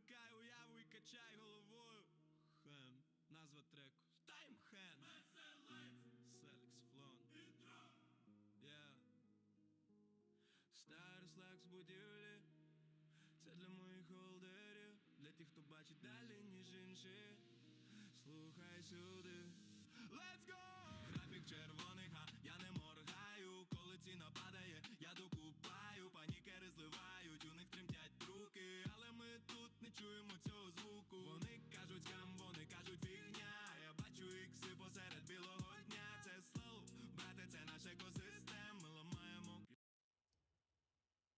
Вмикай уяву і качай головою. Хен. Назва треку. Тайм Хен. Селікс Флон. Yeah. Старий слаг будівлі. Це для моїх холдерів. Для тих, хто бачить далі, ніж інші. Слухай сюди. Let's go! Графік червоний, га, я не моргаю. Коли ціна падає, я докупаю. Чуємо цього звуку. Вони кажуть скам, вони кажуть фігня. Я бачу ікси посеред білого дня. Це слоу, брате, це наш екосистем. Ми ламаємо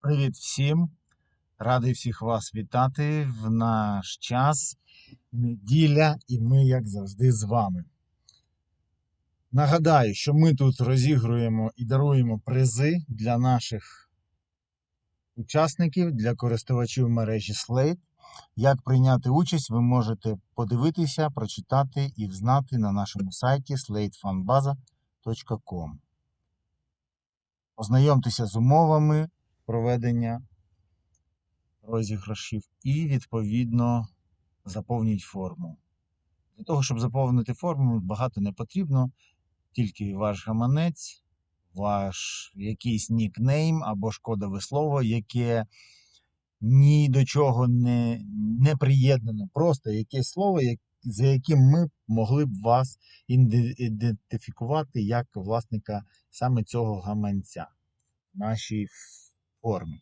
Привіт всім! Радий всіх вас вітати в наш час. Неділя, і ми, як завжди, з вами. Нагадаю, що ми тут розігруємо і даруємо призи для наших учасників, для користувачів мережі Slate. Як прийняти участь, ви можете подивитися, прочитати і взнати на нашому сайті slatefanbaza.com. Ознайомтеся з умовами проведення розіграшів і, відповідно, заповніть форму. Для того, щоб заповнити форму, багато не потрібно, тільки ваш гаманець, ваш якийсь нікнейм або ж кодове слово, яке ні до чого не, не приєднано. Просто якесь слово, як- за яким ми могли б вас ідентифікувати як власника саме цього гаманця в нашій формі.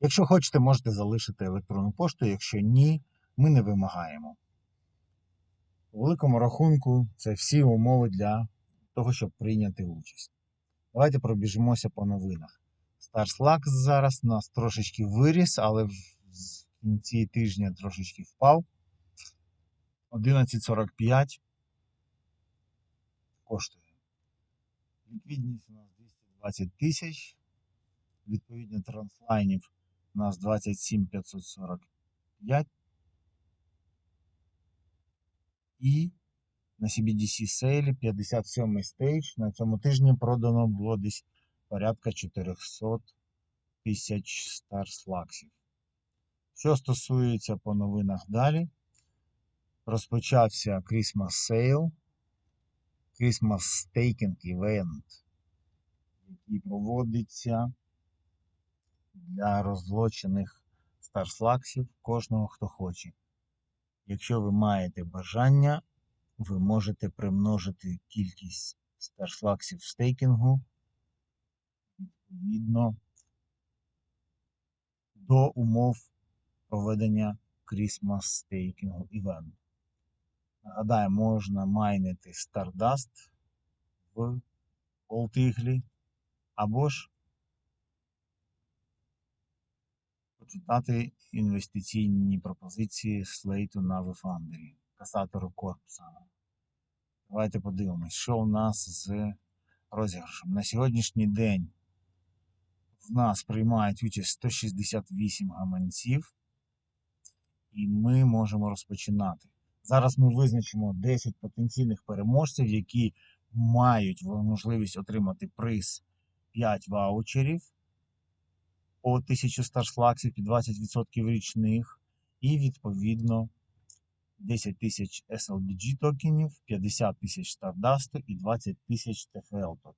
Якщо хочете, можете залишити електронну пошту, якщо ні, ми не вимагаємо. У великому рахунку це всі умови для того, щоб прийняти участь. Давайте пробіжимося по новинах. Старслак зараз нас трошечки виріс, але в кінці тижня трошечки впав. 11.45 коштує. Ліквідність у нас 220 тисяч. Відповідно, транслайнів у нас 27 545. І на CBDC сейлі 57 стейдж. На цьому тижні продано було десь порядка 400 тисяч старслаксів. Що стосується по новинах далі, розпочався Christmas Sale, Christmas Staking Event, який проводиться для розлочених старслаксів кожного, хто хоче. Якщо ви маєте бажання, ви можете примножити кількість старслаксів в стейкінгу відповідно до умов проведення Christmas стейкінгу івенту. Нагадаю, можна майнити Stardust в Олтиглі або ж почитати інвестиційні пропозиції слейту на Вефандері, касатору корпуса. Давайте подивимось, що у нас з розіграшем. На сьогоднішній день в нас приймають участь 168 гаманців, і ми можемо розпочинати. Зараз ми визначимо 10 потенційних переможців, які мають можливість отримати приз 5 ваучерів по 1000 старшлаксів і 20% річних, і відповідно 10 тисяч SLBG токенів, 50 тисяч Stardust і 20 тисяч TFL токенів.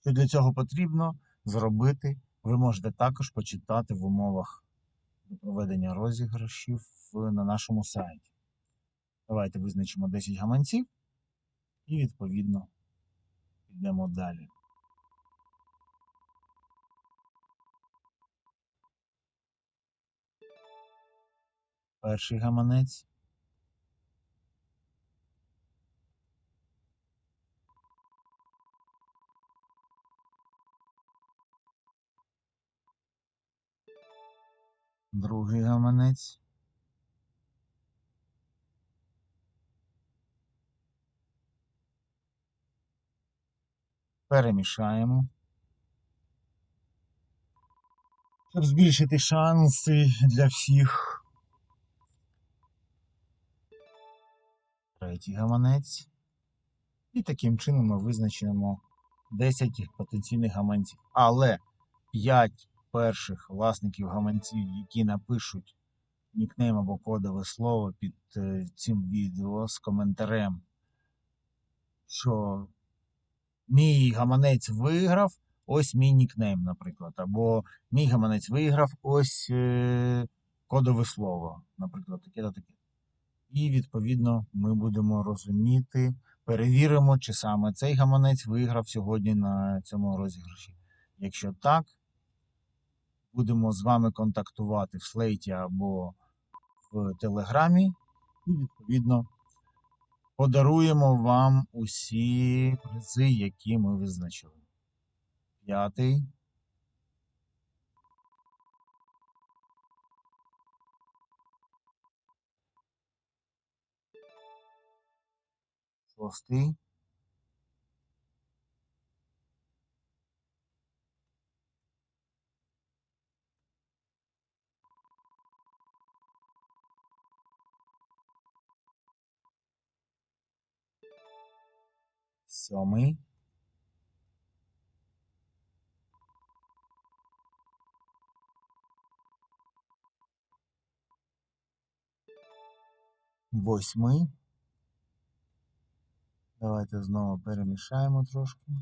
Що для цього потрібно зробити, ви можете також почитати в умовах проведення розіграшів на нашому сайті. Давайте визначимо 10 гаманців і відповідно підемо далі. Перший гаманець. Другий гаманець. Перемішаємо. Щоб збільшити шанси для всіх. Третій гаманець. І таким чином ми визначимо 10 потенційних гаманців. Але 5 перших власників гаманців, які напишуть нікнейм або кодове слово під е, цим відео з коментарем, що мій гаманець виграв, ось мій нікнейм, наприклад. Або мій гаманець виграв, ось е, кодове слово, наприклад, таке-то таке. І відповідно ми будемо розуміти, перевіримо, чи саме цей гаманець виграв сьогодні на цьому розіграші. Якщо так, будемо з вами контактувати в слейті або в Телеграмі, і відповідно подаруємо вам усі призи, які ми визначили. П'ятий. Шостий. Сьомий. Восьмий. Давайте знову перемішаємо трошки.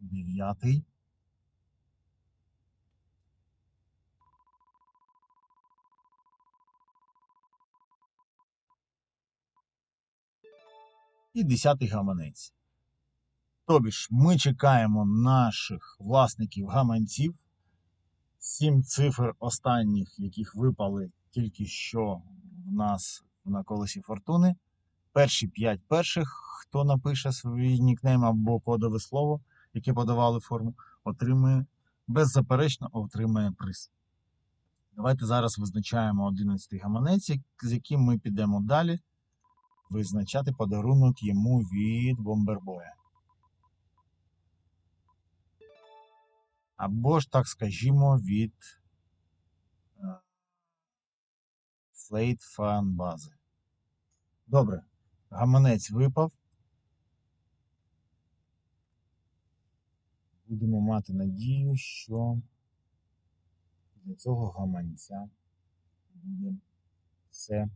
Дев'ятий. І десятий гаманець. Тобі ж ми чекаємо наших власників гаманців. Сім цифр останніх, яких випали тільки що в нас на колесі фортуни. Перші п'ять перших, хто напише свій нікнейм або кодове слово, яке подавали форму, отримує беззаперечно отримує приз. Давайте зараз визначаємо 11 гаманець, з яким ми підемо далі визначати подарунок йому від бомбербоя. Або ж, так скажімо, від Slate Fan бази. Добре, гаманець випав. Будемо мати надію, що для цього гаманця буде все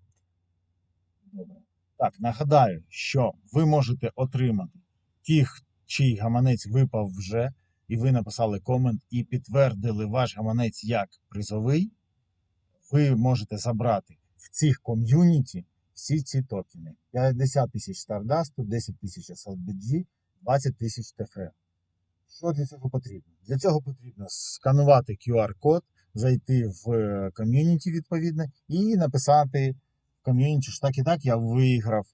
добре. Так, нагадаю, що ви можете отримати тих, чий гаманець випав вже, і ви написали комент і підтвердили ваш гаманець як призовий. Ви можете забрати в цих ком'юніті всі ці токени: 50 тисяч Стардасту, 10 тисяч SLBG, 20 тисяч ТФР. Що для цього потрібно? Для цього потрібно сканувати QR-код, зайти в е, ком'юніті відповідне і написати ком'юніті, що так і так я виграв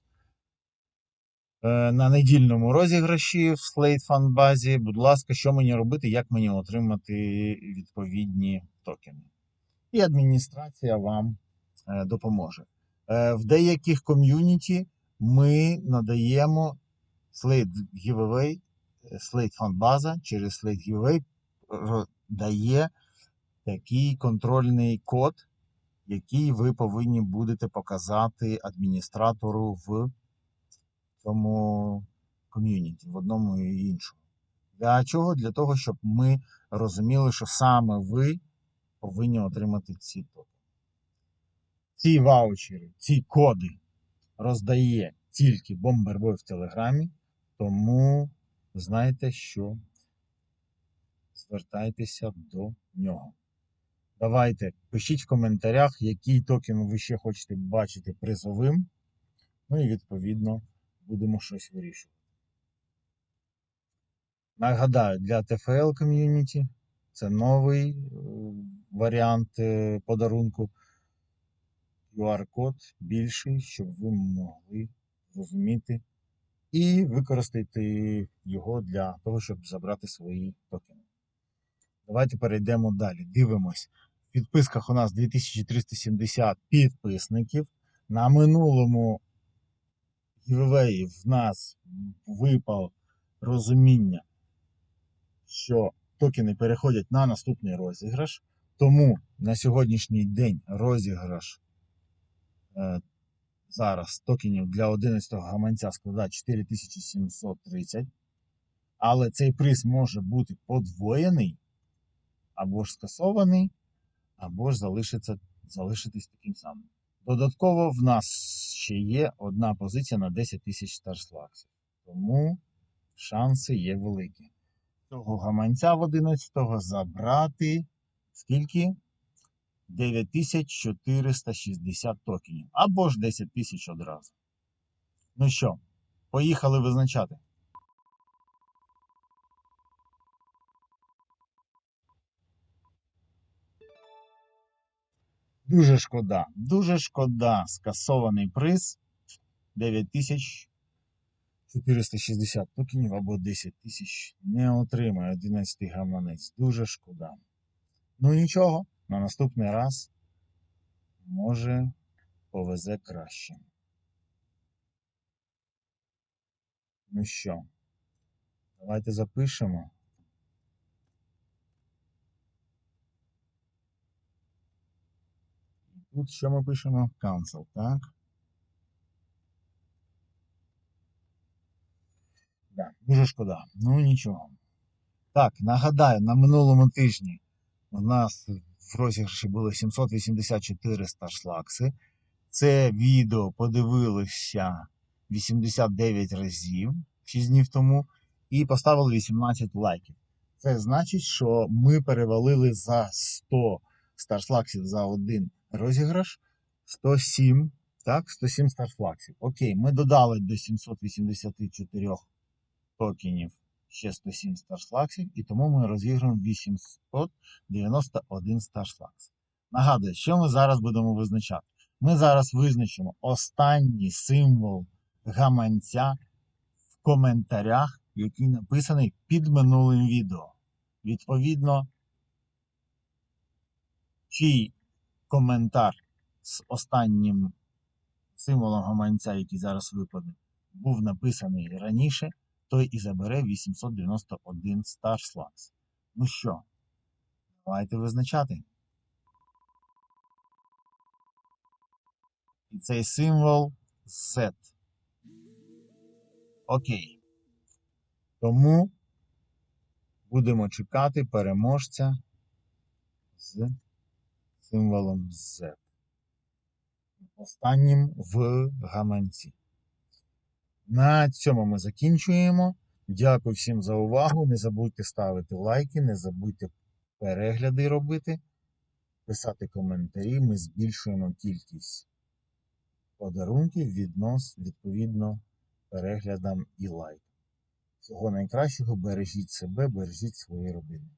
е, на недільному розіграші в Slate базі. Будь ласка, що мені робити, як мені отримати відповідні токени. І адміністрація вам е, допоможе. Е, в деяких ком'юніті ми надаємо Slate Giveaway, Slate база через Slate Giveaway дає такий контрольний код, який ви повинні будете показати адміністратору в цьому ком'юніті, в одному і іншому. Для чого? Для того, щоб ми розуміли, що саме ви повинні отримати ці токени. Ці ваучери, ці коди роздає тільки Бомбербой в Телеграмі, тому знайте, що звертайтеся до нього. Давайте пишіть в коментарях, який токен ви ще хочете бачити призовим. Ну і відповідно будемо щось вирішувати. Нагадаю, для TFL ком'юніті це новий е, варіант е, подарунку. QR-код більший, щоб ви могли зрозуміти і використати його для того, щоб забрати свої токени. Давайте перейдемо далі. Дивимось. Підписках у нас 2370 підписників. На минулому гівевеї в нас випав розуміння, що токени переходять на наступний розіграш. Тому на сьогоднішній день розіграш е, зараз токенів для 11-го гаманця складає 4730. Але цей приз може бути подвоєний, або ж скасований, або ж залишиться, залишитись таким самим. Додатково в нас ще є одна позиція на 10 тисяч старслаксів. Тому шанси є великі. Цього гаманця в 11-го забрати скільки? 9460 токенів. Або ж 10 тисяч одразу. Ну що, поїхали визначати. Дуже шкода, дуже шкода. Скасований приз 9460 токенів або 10 тисяч не отримає 11 гаманець. Дуже шкода. Ну нічого, на наступний раз може повезе краще. Ну що, давайте запишемо. Тут що ми пишемо? Cancel, так? Да, дуже шкода. Ну нічого. Так, нагадаю, на минулому тижні у нас в розіграші було 784 старшлакси. Це відео подивилося 89 разів 6 днів тому і поставили 18 лайків. Це значить, що ми перевалили за 100 старшлаксів за один розіграш 107, так, 107 старфлаксів. Окей, ми додали до 784 токенів ще 107 старфлаксів, і тому ми розіграємо 891 старфлакс. Нагадую, що ми зараз будемо визначати. Ми зараз визначимо останній символ гаманця в коментарях, який написаний під минулим відео. Відповідно, чий коментар з останнім символом гаманця, який зараз випаде, був написаний раніше, той і забере 891 Star Slugs. Ну що, давайте визначати. І цей символ Z. Окей. Тому будемо чекати переможця з символом Z. Останнім в гаманці. На цьому ми закінчуємо. Дякую всім за увагу. Не забудьте ставити лайки, не забудьте перегляди робити, писати коментарі. Ми збільшуємо кількість подарунків віднос, відповідно переглядам і лайкам. Всього найкращого, бережіть себе, бережіть свої родини.